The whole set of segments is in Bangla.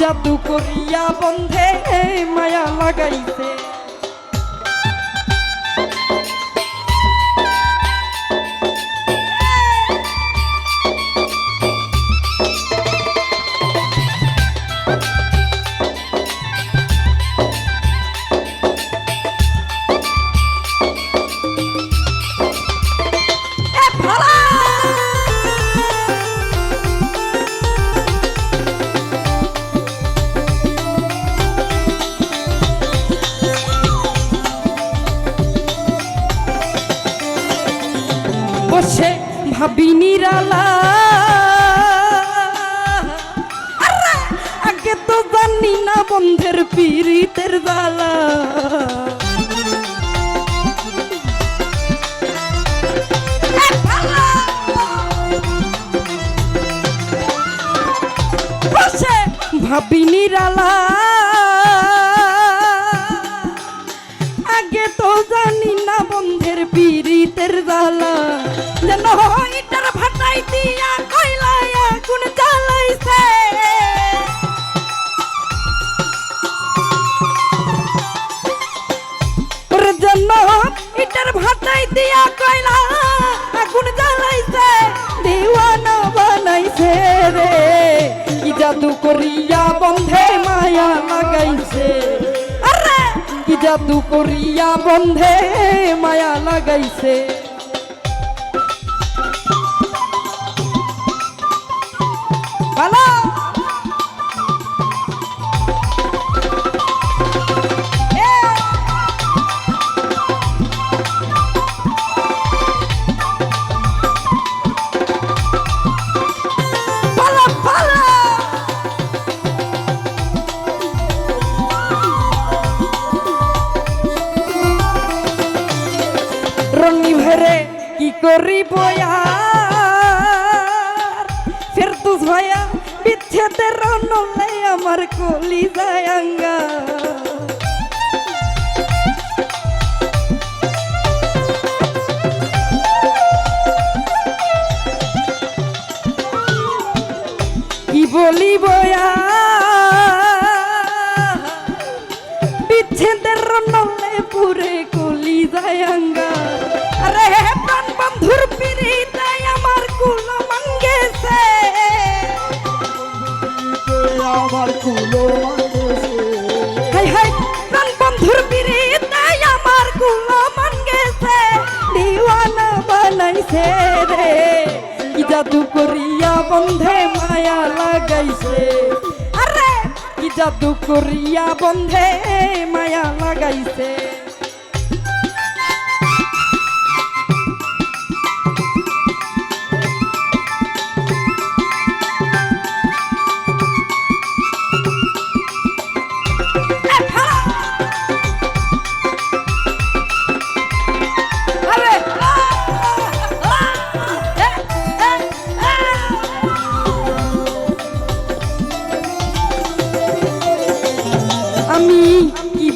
জাদু করিয়া বন্ধে মায়া লাগাইছে। ভাবি নিরালা! আগে তো জানি না বন্ধের পীড়িতের জ্বালা। ভাবি নিরালা। আগে তো জানি না বন্ধের পীড়িতের জ্বালা। যেন ইটার ভাটাই দিয়া কইলায় আগুন জ্বালাইছে। যেন ইটার ভাটাই দিয়া কইলা আগুন জ্বালাইছে, দিওয়ানা বানাইছে রে। কি জাদু করিয়া বন্ধে মায়া লাগাইছে। আরে, কি জাদু করিয়া বন্ধে মায়া লাগাইছে। করিব ফেরদুস ভাইয়া বিচ্ছেদের নলে আমার কলি যায়ঙ্গা হাই হাই। প্রাণ বন্ধুর পিড়িতে আমার কুল মঙ্গেছে দিওয়ানা বানাইছে রে। কি জাদু করিয়া বন্ধে মায়া লাগাইছে। আরে জাদু করিয়া বন্ধে মায়া লাগাইছে।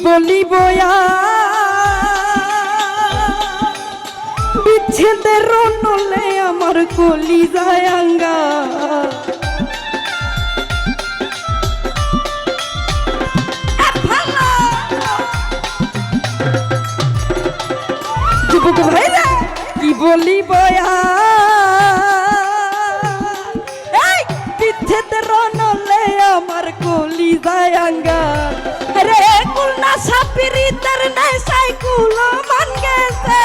বলিব বিচ্ছেদের নলে আমার কলি যায় আঙ্গা। যুবক ভাইরা কি বলিব বিচ্ছেদের নলে আমার কলি যায় আঙ্গা। কুলনা সাপিরিতের নেশাই কুল মান গেছে।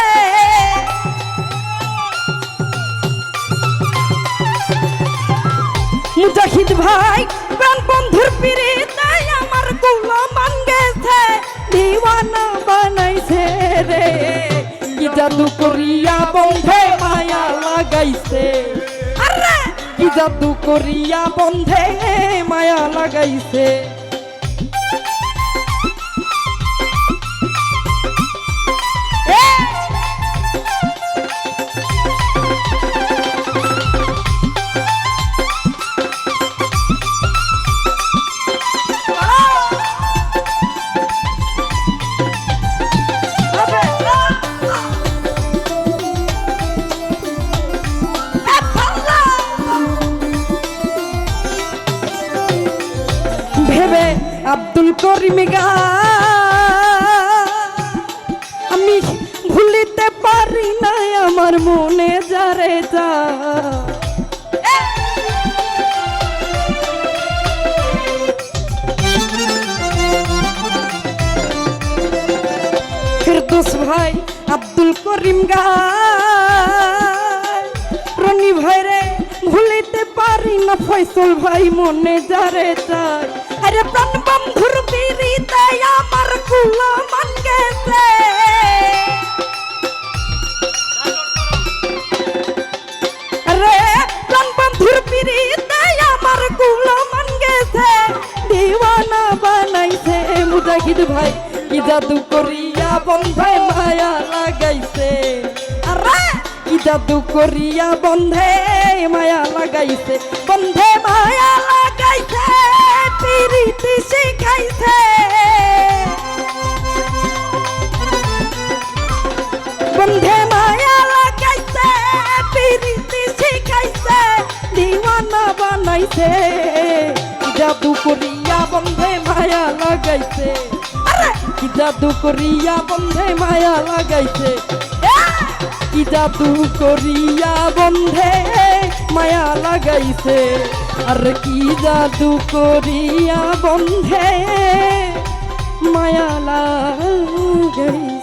মুজাহিদ ভাই, প্রাণ বন্ধুর পিড়িতে আমার কুল মান গেছে। দিওয়ানা বানাইছে রে, কি জাদু করিয়া বন্ধে মায়া লাগাইছে। আরে! কি জাদু করিয়া বন্ধে মায়া লাগাইছে। আমার মনে যারে যা। ফেরদোস ভাই, আব্দুল করিম গায় রনি ভাই রে, ভুলিতে পারি না ফয়সল ভাই, মনে যারে চাই। আরে প্রাণ বন্ধুর বিরিতে আমার কুলা মান গেছে মুজাহিদ ভাই, কি জাদু করিয়া বন্ধে মায়া লাগাইছে? আরে, কি জাদু করিয়া বন্ধে মায়া লাগাইছে? বন্ধে মায়া লাগাইছে। জাদু করিয়া বন্ধে মায়া লাগাইছে। কি জাদু করিয়া বন্ধে মায়া লাগাইছে? আর কি জাদু করিয়া বন্ধে মায়া লাগাইছে?